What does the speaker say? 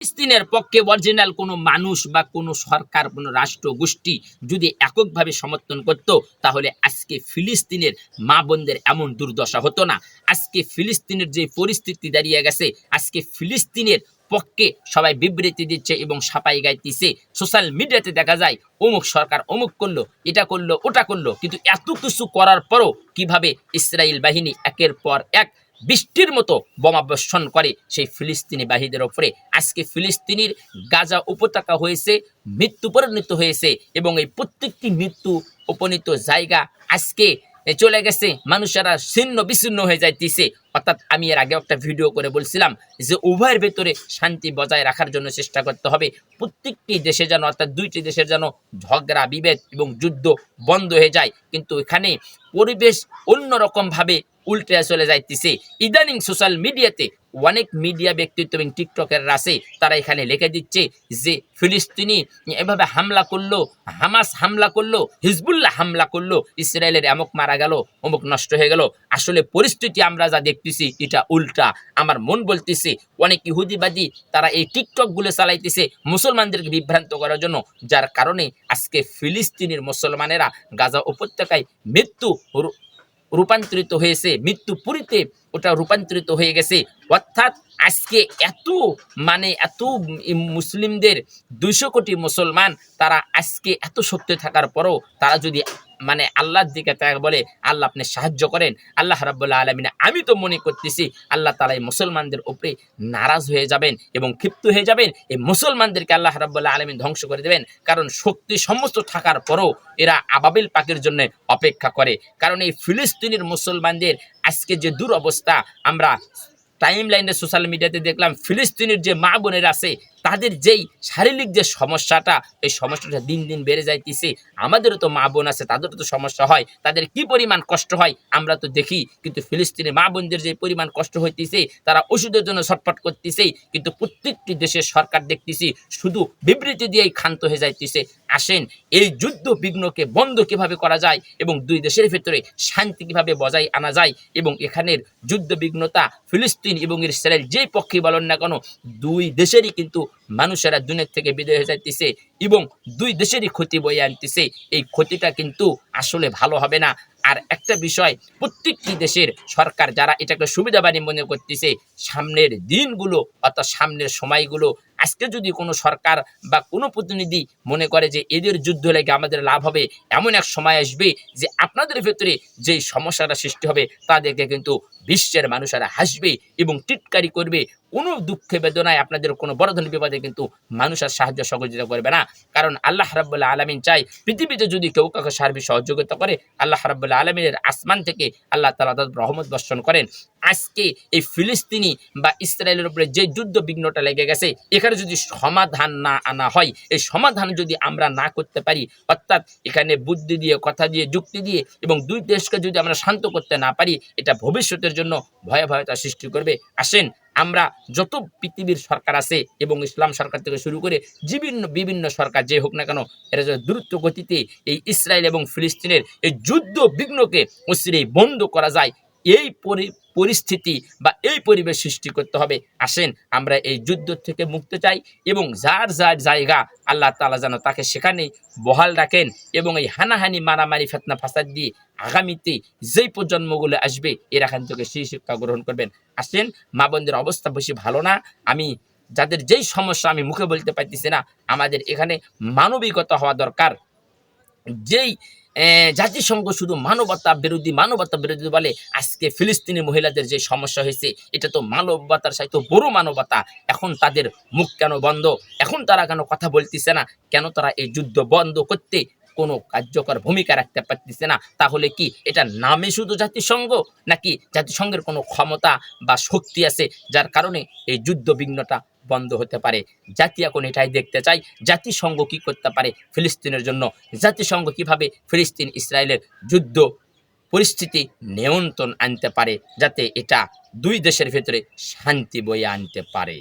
ফিলিস্তিনের পক্ষে অরিজিনাল কোনো মানুষ বা কোনো সরকার, কোনো রাষ্ট্র, গোষ্ঠী যদি এককভাবে সমর্থন করত, তাহলে আজকে ফিলিস্তিনের মা বোনদের এমন দুর্দশা হতো না। আজকে ফিলিস্তিনের যে পরিস্থিতি দাঁড়িয়ে গেছে, আজকে ফিলিস্তিনের পক্ষে সবাই বিবৃতি দিচ্ছে এবং সাপাই গাইতেছে। সোশ্যাল মিডিয়াতে দেখা যায়, অমুক সরকার অমুক করল, এটা করল, ওটা করল, কিন্তু এত কিছু করার পরও কীভাবে ইসরায়েল বাহিনী একের পর এক বৃষ্টির মতো বোমা বর্ষণ করে সেই ফিলিস্তিনি বাহিনীর ওপরে। আজকে ফিলিস্তিনির গাজা উপত্যকা হয়েছে, মৃত্যু পরিণত হয়েছে এবং এই প্রত্যেকটি মৃত্যু উপনীত জায়গা আজকে চলে গেছে। মানুষেরা ছিন্ন বিচ্ছিন্ন হয়ে যাইতেছে। অর্থাৎ আমি এর আগে একটা ভিডিও করে বলছিলাম যে উভয়ের ভেতরে শান্তি বজায় রাখার জন্য চেষ্টা করতে হবে। প্রত্যেকটি দেশে যেন, অর্থাৎ দুইটি দেশের যেন ঝগড়া, বিভেদ এবং যুদ্ধ বন্ধ হয়ে যায়। কিন্তু এখানে পরিবেশ অন্যরকমভাবে উল্টে চলে যাইতেছে। ইদানিং সোশ্যাল মিডিয়াতে অনেক মিডিয়া ব্যক্তিত্ব এবং টিকটকের আছে, তারা এখানে লিখে দিচ্ছে যে ফিলিস্তিনি এভাবে হামলা করল, হামাস হামলা করল, হিজবুল্লাহ হামলা করল, ইসরায়েলের এমক মারা গেল, অমুক নষ্ট হয়ে গেল। আসলে পরিস্থিতি আমরা যা দেখতেছি, এটা উল্টা। আমার মন বলতেছে, অনেক ইহুদিবাদী তারা এই টিকটকগুলো চালাইতেছে মুসলমানদেরকে বিভ্রান্ত করার জন্য, যার কারণে আজকে ফিলিস্তিনের মুসলমানেরা গাজা উপত্যকায় মৃত্যু রূপান্তরিত হয়েছে, মৃত্যু পুরীতে ওটা রূপান্তরিত হয়ে গেছে। অর্থাৎ আজকে এত মানে এত মুসলিমদের দুইশো কোটি মুসলমান তারা আজকে এত শক্তি থাকার পরও তারা যদি মানে আল্লাহর দিকে তাকে বলে, আল্লাহ আপনি সাহায্য করেন, আল্লাহ রাব্বুল্লাহ আলমিনে, আমি তো মনে করতেছি আল্লাহ তালা এই মুসলমানদের উপরে নারাজ হয়ে যাবেন এবং ক্ষিপ্ত হয়ে যাবেন, এই মুসলমানদেরকে আল্লাহ রাব্বুল্লাহ আলমিন ধ্বংস করে দেবেন। কারণ শক্তি সমস্ত থাকার পরও এরা আবাবিল পাকের জন্য অপেক্ষা করে। কারণ এই ফিলিস্তিনের মুসলমানদের আজকে যে দুরবস্থা, আমরা টাইম লাইনে সোশ্যাল মিডিয়াতে দেখলাম, ফিলিস্তিনের যে মা বোনের আছে, তাদের যেই শারীরিক যে সমস্যাটা, এই সমস্যাটা দিন দিন বেড়ে যাইতেছে। আমাদেরও তো মা বোন আছে, তাদেরও তো সমস্যা হয়। তাদের কি পরিমাণ কষ্ট হয়, আমরা তো দেখি। কিন্তু ফিলিস্তিনি মা বোনদের যে পরিমাণ কষ্ট হইতেছে, তারা ওষুধের জন্য ছটফট করতেছে। কিন্তু প্রত্যেকটি দেশের সরকার দেখতেছি, শুধু বিবৃতি দিয়েই ক্ষান্ত হয়ে যাইতেছে। আসেন। এই যুদ্ধ বিঘ্নকে বন্ধ কীভাবে করা যায় এবং দুই দেশের ভেতরে শান্তি কীভাবে বজায় আনা যায় এবং এখানের যুদ্ধ বিঘ্নতা ফিলিস্তিন এবং ইসরায়েল যেই পক্ষে বলেন না কেন, দুই দেশেরই কিন্তু মানুষেরা দুনিয়ার থেকে বিদায় হয়ে যাইতেছে এবং দুই দেশেরই ক্ষতি বয়ে আনতেছে। এই ক্ষতিটা কিন্তু আসলে ভালো হবে না। আর একটা বিষয়, প্রত্যেকটি দেশের সরকার যারা এটাকে সুবিধাবাদী মনে করতেছে, সামনের দিনগুলো অর্থাৎ সামনের সময়গুলো আজকে যদি কোনো সরকার বা কোনো প্রতিনিধি মনে করে যে এদের যুদ্ধ লেগে আমাদের লাভ হবে, এমন এক সময় আসবে যে আপনাদের ভেতরে যেই সমস্যাটা সৃষ্টি হবে তাদেরকে কিন্তু বিশ্বের মানুষেরা হাসবে এবং টিটকারি করবে। কোনো দুঃখে বেদনায় আপনাদের কোনো বড় ধরনের বিপদে কিন্তু মানুষ আর সাহায্য সহযোগিতা করবে না। কারণ আল্লাহ রাব্বুল্লাহ আলমিন চাই পৃথিবীতে যদি কেউ কাউকে সার্বিক সহযোগিতা করে, আল্লাহ রাব্বুল্লাহ আলমিনের আসমান থেকে আল্লাহ তালা রহমত বর্ষণ করেন। আজকে এই ফিলিস্তিনি বা ইসরায়েলের উপরে যে যুদ্ধ বিঘ্নটা লেগে গেছে, এখানে যদি সমাধান না আনা হয়, এই সমাধান যদি আমরা না করতে পারি, অর্থাৎ এখানে বুদ্ধি দিয়ে, কথা দিয়ে, যুক্তি দিয়ে এবং দুই দেশকে যদি আমরা শান্ত করতে না পারি, এটা ভবিষ্যতের জন্য ভয়াবহতা সৃষ্টি করবে। আসেন, আমরা যত পৃথিবীর সরকার আছে এবং ইসলাম সরকার থেকে শুরু করে বিভিন্ন বিভিন্ন সরকার যে হোক না কেন, এরা যদি দ্রুত গতিতে এই ইসরায়েল এবং ফিলিস্তিনের এই যুদ্ধ বিঘ্নকে অচিরেই বন্ধ করা যায়, এই পরি- পরিস্থিতি বা এই পরিবেশ সৃষ্টি করতে হবে। আসেন, আমরা এই যুদ্ধ থেকে মুক্ত চাই এবং যার যার জায়গা আল্লাহ তালা যেন তাকে সেখানেই বহাল রাখেন এবং এই হানাহানি, মারামারি, ফেতনা, ফাসাদ দিয়ে আগামীতে যেই প্রজন্মগুলো আসবে, এর এখান থেকে সেই শিক্ষা গ্রহণ করবেন। আসেন, মা বোনদের অবস্থা বেশি ভালো না। আমি, যাদের যেই সমস্যা আমি মুখে বলতে পারতেছি না, আমাদের এখানে মানবিকতা হওয়া দরকার। যেই জাতিসংঘ শুধু মানবতা বিরোধী মানবতা বিরোধী বলে, আজকে ফিলিস্তিনি মহিলাদের যে সমস্যা হয়েছে, এটা তো মানবতার সাথে বড় মানবতা। এখন তাদের মুখ কেন বন্ধ? এখন তারা কেন কথা বলতেছে না? কেন তারা এই যুদ্ধ বন্ধ করতে কোনো কার্যকর ভূমিকা রাখতে পারতেছে না? তাহলে কি এটা নামে শুধু জাতিসংঘ? নাকি জাতিসংঘের কোনো ক্ষমতা বা শক্তি আছে, যার কারণে এই যুদ্ধ বিঘ্নটা বন্ধ হতে পারে। জাতি এখন এটাই দেখতে চাই জাতিসংঘ কী করতে পারে ফিলিস্তিনের জন্য? জাতিসংঘ কীভাবে ফিলিস্তিন ইসরায়েলের যুদ্ধ পরিস্থিতি নিয়ন্ত্রণ আনতে পারে, যাতে এটা দুই দেশের ভেতরে শান্তি বয়ে আনতে পারে?